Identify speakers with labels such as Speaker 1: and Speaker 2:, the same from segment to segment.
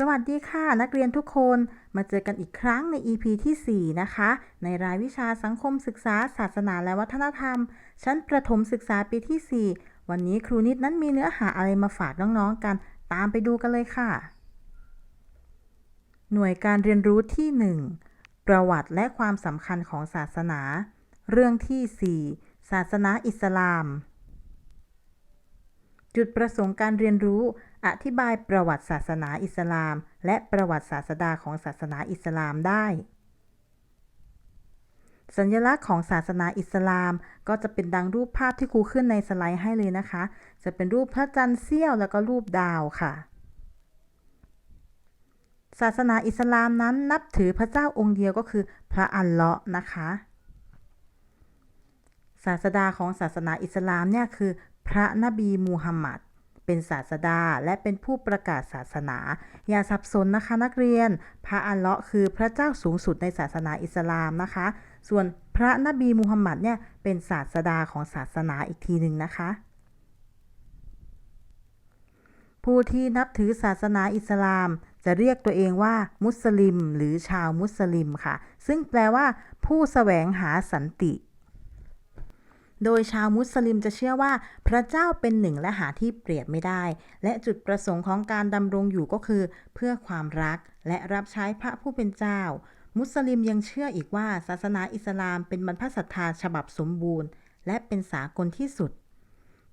Speaker 1: สวัสดีค่ะ นักเรียนทุกคนมาเจอกันอีกครั้งใน EP ที่ 4 นะคะ ในรายวิชาสังคมศึกษา ศาสนาและวัฒนธรรม ชั้นประถมศึกษาปีที่ 4 วันนี้ครูนิดนั้นมีเนื้อหาอะไรมาฝากน้องๆกัน ตามไปดูกันเลยค่ะ หน่วยการเรียนรู้ที่ 1 ประวัติและความสำคัญของศาสนา เรื่องที่ 4 ศาสนาอิสลาม จุดประสงค์การเรียนรู้ อธิบายประวัติศาสนาอิสลาม และประวัติศาสดาของศาสนาอิสลามได้ สัญลักษณ์ของศาสนาอิสลาม ก็จะเป็นดังรูปภาพที่ครูขึ้นในสไลด์ให้เลยนะคะ จะเป็นรูปพระจันทร์เสี้ยวแล้วก็รูปดาวค่ะศาสนาอิสลามนั้นนับถือพระเจ้าองค์เดียวก็คือพระอัลเลาะห์นะคะ ศาสดาของศาสนาอิสลามเนี่ยคือ พระนบีมูฮัมหมัดเป็นศาสดาและเป็นผู้ประกาศศาสนา อย่าสับสนนะคะนักเรียน พระอัลเลาะห์คือพระเจ้าสูงสุดในศาสนาอิสลามนะคะ ส่วนพระนบีมูฮัมหมัดเนี่ยเป็นศาสดาของศาสนาอีกทีหนึ่งนะคะ ผู้ที่นับถือศาสนาอิสลาม จะเรียกตัวเองว่า มุสลิม หรือชาวมุสลิมค่ะ ซึ่งแปลว่า ผู้แสวงหาสันติ โดยชาวมุสลิมจะเชื่อว่าพระเจ้าเป็นหนึ่งและหาที่เปรียบไม่ได้ และจุดประสงค์ของการดำรงอยู่ก็คือ เพื่อความรักและรับใช้พระผู้เป็นเจ้า มุสลิมยังเชื่ออีกว่าศาสนาอิสลามเป็นบรรพศรัทธาฉบับสมบูรณ์ และเป็นสากลที่สุด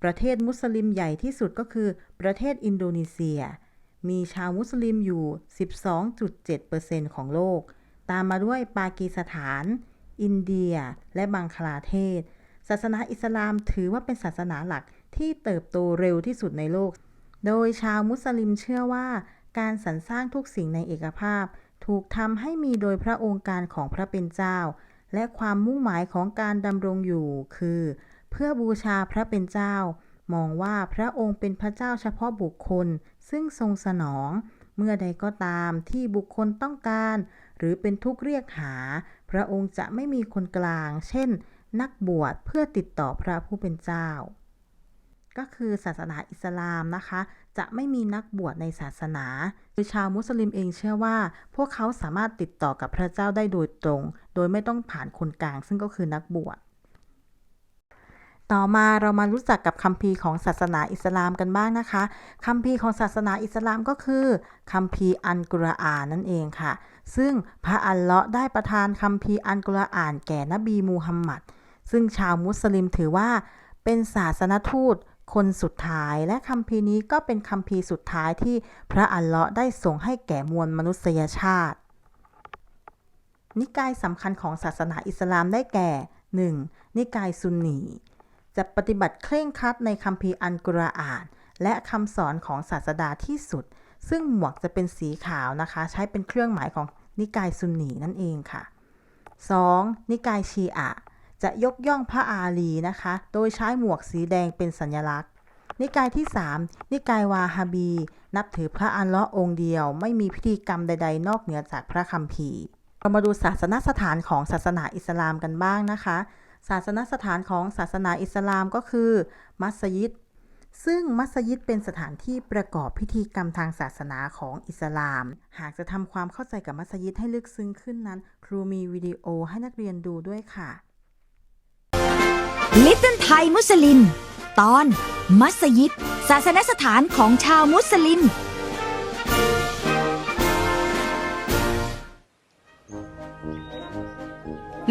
Speaker 1: ประเทศมุสลิมใหญ่ที่สุดก็คือ ประเทศอินโดนีเซีย มีชาวมุสลิมอยู่ 12.7%ของโลก ตามมาด้วยปากีสถาน อินเดีย และบังคลาเทศ ศาสนาอิสลามถือว่าเป็นศาสนาหลักที่เติบโตเร็วที่สุดในโลก โดยชาวมุสลิมเชื่อว่า การสรรสร้างทุกสิ่งในเอกภาพ ถูกทำให้มีโดยพระองค์การของพระเป็นเจ้า และความมุ่งหมายของการดำรงอยู่ คือ เพื่อบูชาพระเป็นเจ้า มองว่าพระองค์เป็นพระเจ้าเฉพาะบุคคล ซึ่งทรงสนอง เมื่อใดก็ตามที่บุคคลต้องการ หรือเป็นทุกข์เรียกหา พระองค์จะไม่มีคนกลาง เช่น นักบวชเพื่อติดต่อพระผู้เป็นเจ้า ก็คือศาสนาอิสลามนะคะ จะไม่มีนักบวชในศาสนาโดยชาวมุสลิมเองเชื่อว่า พวกเขาสามารถติดต่อกับพระเจ้าได้โดยตรง โดยไม่ต้องผ่านคนกลาง ซึ่งก็คือนักบวชต่อมาเรามารู้จักกับคัมภีร์ของศาสนาอิสลามกันบ้างนะคะคัมภีร์ของศาสนาอิสลามก็คือคัมภีร์อันกุรอานนั่นเองค่ะ ซึ่งพระอัลเลาะห์ได้ประทานคัมภีร์อันกุรอานแก่นบีมูฮัมหมัด ซึ่งชาวมุสลิมถือว่าเป็นศาสนทูตคนสุดท้ายและคัมภีร์นี้ก็เป็นคัมภีร์สุดท้ายที่พระอัลเลาะห์ได้ส่งให้แก่มวลมนุษยชาติ นิกายสำคัญของศาสนาอิสลามได้แก่ 1. นิกายซุนนีจะปฏิบัติเคร่งครัดในคัมภีร์อันกุรอาน และคำสอนของศาสดาที่สุด ซึ่งหมวกจะเป็นสีขาวนะคะ ใช้เป็นเครื่องหมายของนิกายซุนนีนั่นเองค่ะ 2. นิกายชีอะ จะยกย่องพระอาลีนะคะ โดยใช้หมวกสีแดงเป็นสัญลักษณ์ นิกายที่ 3 นิกายวาฮาบี นับถือพระอัลเลาะห์องค์เดียว ไม่มีพิธีกรรมใด ๆ นอกเหนือจากพระคัมภีร์ เรามาดูศาสนสถานของศาสนาอิสลามกันบ้างนะคะ ศาสนสถานของศาสนาอิสลามก็คือ มัสยิด ซึ่งมัสยิดเป็นสถานที่ประกอบพิธีกรรมทางศาสนาของอิสลาม หากจะทำความเข้าใจกับมัสยิดให้ลึกซึ้งขึ้นนั้น ครูมีวิดีโอให้นักเรียนดูด้วยค่ะ
Speaker 2: Little Thai มุสลิม ตอนมัสยิด ศาสนสถานของชาวมุสลิม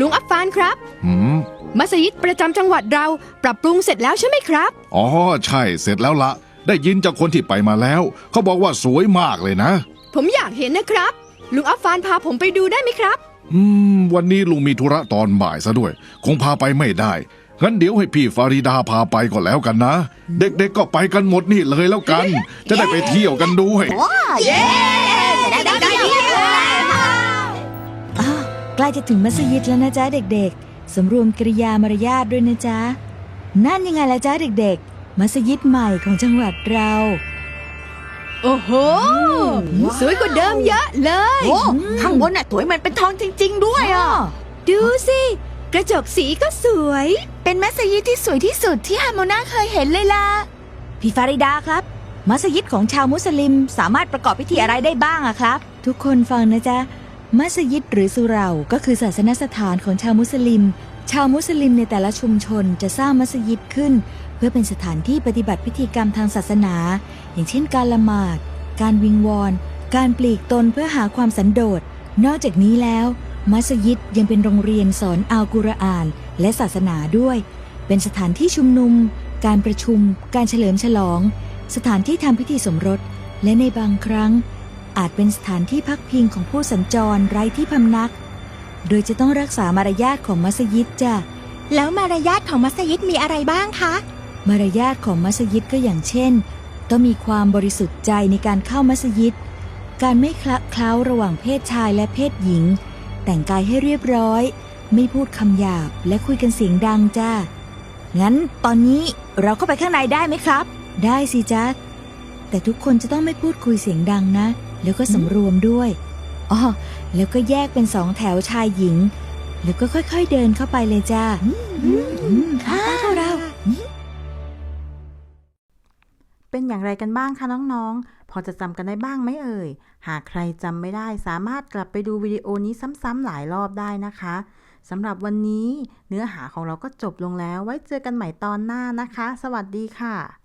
Speaker 3: ลุงอัฟฟานครับ
Speaker 4: หืม
Speaker 3: มัสยิดประจำจังหวัดเราปรับปรุงเสร็จแล้วใช่ไหมครับ
Speaker 4: อ๋อ ใช่เสร็จแล้วละ ได้ยินจากคนที่ไปมาแล้ว เขาบอกว่าสวยมากเลยนะ
Speaker 3: ผมอยากเห็นนะครับ ลุงอัฟฟานพาผมไปดูได้ไหมครับ
Speaker 4: อืม วันนี้ลุงมีธุระตอนบ่ายซะด้วย คงพาไปไม่ได้ งั้นเดี๋ยวให้พี่ฟาริดาพาไปก่อนแล้วกันนะ เด็กๆก็ไปกันหมดนี่เลยแล้วกัน จะได้ไปเที่ยวกันด้วย
Speaker 2: อ้าวใกล้จะถึงมัสยิดแล้วนะจ๊ะเด็กๆสำรวมกริยามารยาทด้วยนะจ๊ะนั่นยังไงล่ะจ๊ะเด็กๆ มัสยิดใหม่ของจังหวัดเรา
Speaker 3: โอ้โห สวยกว่าเดิมเยอะเลย
Speaker 5: โอ้ข้างบนน่ะสวยเหมันเป็นทองจริง ๆ ด้วยอะ
Speaker 3: ดูสิ กระจกสีก็สวย
Speaker 5: เป็นมัสยิดที่สวยที่สุดที่ฮาโมนาเคยเห็นเลยล่ะ
Speaker 2: พี่ฟาริดาครับ มัสยิดของชาวมุสลิมสามารถประกอบพิธีอะไรได้บ้างอะครับ ทุกคนฟังนะจ๊ะ มัสยิดหรือสุเหราก็คือศาสนสถานของชาวมุสลิม ชาวมุสลิมในแต่ละชุมชนจะสร้างมัสยิดขึ้น เพื่อเป็นสถานที่ปฏิบัติพิธีกรรมทางศาสนา อย่างเช่น การละหมาด การวิงวอน การปลีกตนเพื่อหาความสันโดษ นอกจากนี้แล้ว มัสยิดยังเป็นโรงเรียนสอนอัลกุรอาน และศาสนาด้วย เป็นสถานที่ชุมนุม การประชุม การเฉลิมฉลอง สถานที่ทำพิธีสมรส และในบางครั้ง อาจเป็นสถานที่พักพิงของผู้สัญจรไร้ที่พำนัก โดยจะต้องรักษามารยาทของมัสยิดจ้ะ
Speaker 5: แล้วมารยาทของมัสยิดมีอะไรบ้างคะ
Speaker 2: มารยาทของมัสยิดก็อย่างเช่น ต้องมีความบริสุทธิ์ใจในการเข้ามัสยิด การไม่คละเคล้าระหว่างเพศชายและเพศหญิง แต่งกายให้เรียบร้อย ไม่พูดคำหยาบและคุยกันเสียงดังจ้า งั้นตอนนี้เราเข้าไปข้างในได้ไหมครับ ได้สิจ๊ะ แต่ทุกคนจะต้องไม่พูดคุยเสียงดังนะ แล้วก็สำรวมด้วย อ๋อ แล้วก็แยกเป็นสองแถวชายหญิง แล้วก็ค่อยๆเดินเข้าไปเลยจ้าค่ะพวกเรา
Speaker 1: เป็นอย่างไรกันบ้างคะน้องๆ พอจะจำกันได้บ้างไหมเอ่ย หากใครจำไม่ได้สามารถกลับไปดูวิดีโอนี้ซ้ำๆหลายรอบได้นะคะ สำหรับวันนี้เนื้อหาของเราก็จบลงแล้ว ไว้เจอกันใหม่ตอนหน้านะคะ สวัสดีค่ะ